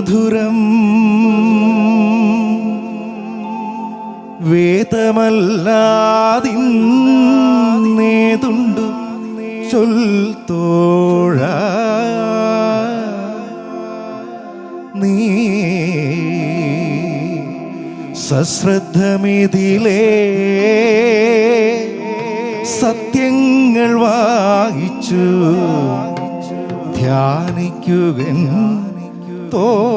മധുരം. വേദമല്ലാതിന്നേതുണ്ടു ചൊൽത്തോഴ നീ സശ്രദ്ധമിതിലേ സത്യങ്ങൾ വായിച്ചു ധ്യാനിക്കുക തോഴ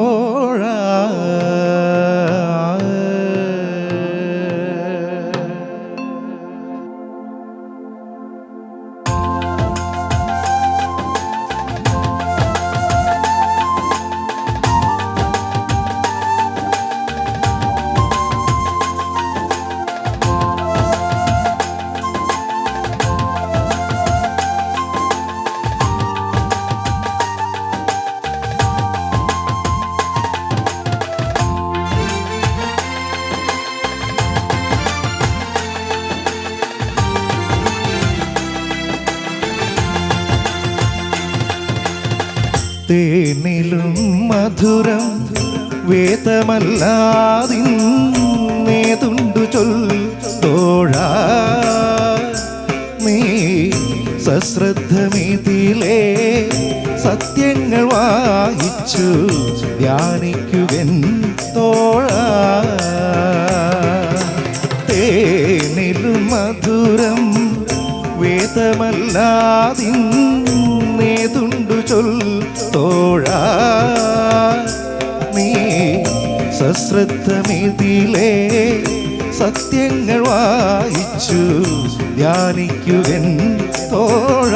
തേനിലും മധുരം വേദമല്ലാതിന്നേതുണ്ടു ചൊല്ലോഴ നീ സശ്രദ്ധമിതിലേ സത്യങ്ങൾ വായിച്ചു ധ്യാനിക്കുക തോഴ. തേനിലും മധുരം വേദമല്ലാതിന്നേതുണ്ടു ചൊല്ലോഴ നീ സശ്രദ്ധമിതിലേ സത്യങ്ങൾ വായിച്ചു ധ്യാനിക്കുകൻ തോഴ.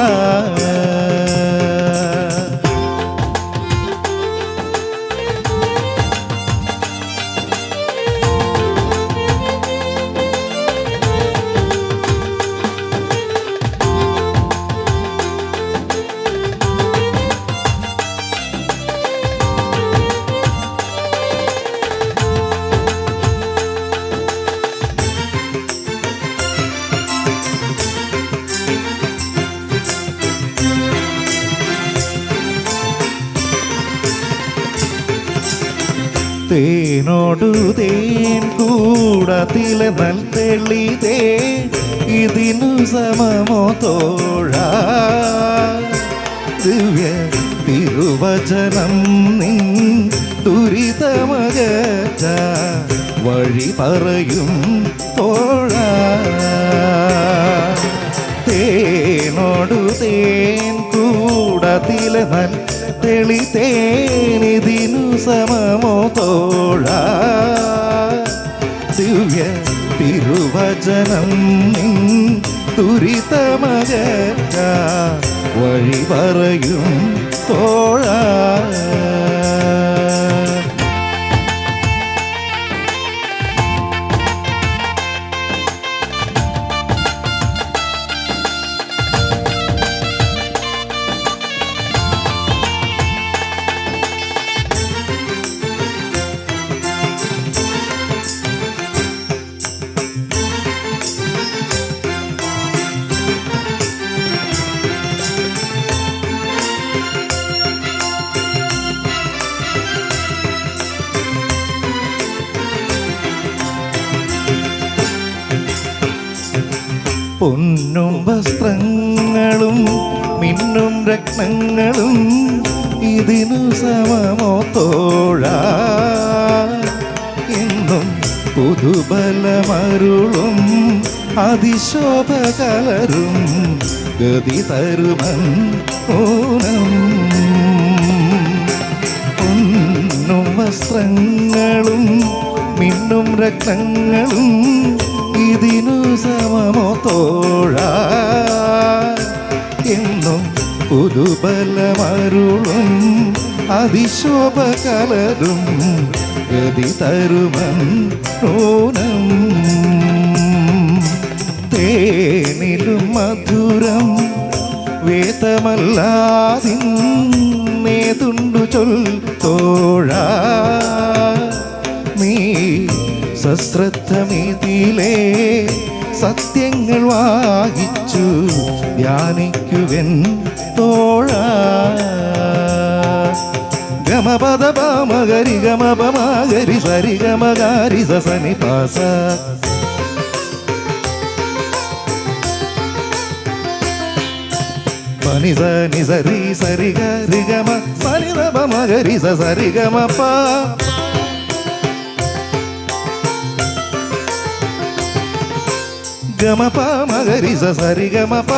തേനോടു തേൻ കൂടത്തിലെ നൽ തെളിതേ ഇതിനു സമമോ തോഴ. ദിവ്യ തിരുവചനം നിൻ ദുരിതമകച്ച വഴി പറയും തോഴ. തേനോടു തേൻ കൂടത്തിലെ നൽ തെളി തേനിതിനു സമമോ തോഴ ദിവ്യ തിരുവചനം തുരിതമകറ്റ വഴി പറയും തോഴ പൊന്നും വസ്ത്രങ്ങളും മിന്നും രക്തങ്ങളും ഇതിനു സമമോ തോഴ എന്നും പുതുബലമരുളും അതിശോഭ കലരും ഗതി തരുമൻ ഓണം പൊന്നും വസ്ത്രങ്ങളും മിന്നും രത്നങ്ങളും ഇതിനു സമമോ തോഴ എന്നും പുതുബലമരുളും അതിശോഭ കലരും ഗതി തരുമൻ നൂനം തേനിലും മധുരം വേദമല്ലാതിന്നേതുണ്ടു ചൊൽ തോഴ. നീ സശ്രദ്ധമിതിലേ സത്യങ്ങൾ വായിച്ചു ധ്യാനിക്കുവൻ തോഴ ഗമ പദ പാമകരി ഗമ പമാകരി സരി ഗമ ഗാരി സനി പാസ പനി സനി സരി സരി ഗരി ഗമ സനി ദ പമകരി സരി ഗമ പ ഗമ പമകരി സരി ഗമ గమప మగరిస సరిగమప.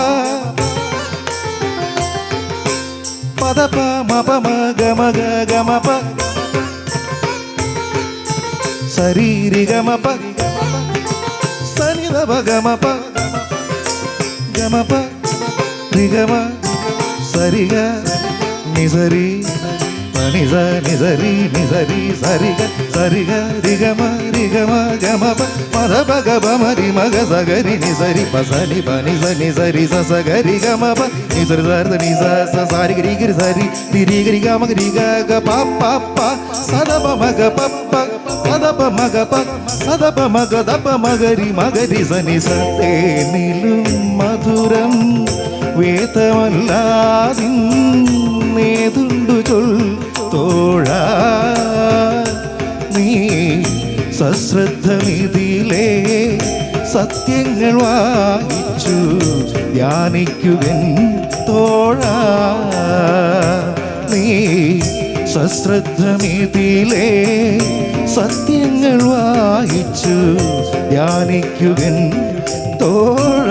పదప మప గమగ గమప. సరీరి గమప. సనిదప గమప. గమప రిగమ సరిగ నిజరి నిజ నిజరి నిజరి సరిగ సరిగ రిగమ రిగమ గమప. മ പ രി ഗ മ സരി ഗ നി സരി പനി സ നി സരി നി സരി സരി ഗ സരി ഗ രി ഗ മ രി ഗ മ ഗ മ പ മ ധ പ ഗ പ മ രി മ ഗ സ ഗ രി നി സരി പ സ നി പ നി സ നി സരി സ സ ഗ രി ഗ മ പ നി സരി സ രി നി സ സ സ രി ഗ രി ഗ രി സ രി രി രി ഗ രി ഗ മ ഗ രി ഗ ഗ പ പ പ സ ദ പ മ ഗ പ പ പ ദ പ മ ഗ പ സ ദ പ മ ഗ ദ പ മ ഗ രി മ ഗ രി സ നി സ തേനിലും മധുരം വേദമല്ലാതിന്നേതുണ്ടു ചൊൽ തോഴ. നീ സശ്രദ്ധമിതിലേ സത്യങ്ങൾ വായിച്ചു ധ്യാനിക്കുവൻ തോഴ. നീ സശ്രദ്ധമിതിലേ സത്യങ്ങൾ വായിച്ചു ധ്യാനിക്കുവൻ തോഴ.